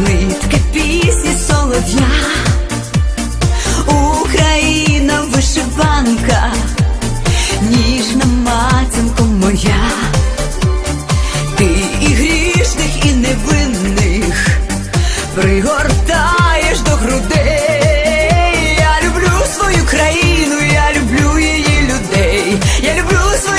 нитки пісні солодя, Україна вишиванка, ніжна матінко моя, ти і грішних, і невинних пригортаєш до грудей. Я люблю свою країну, я люблю її людей, я люблю свою.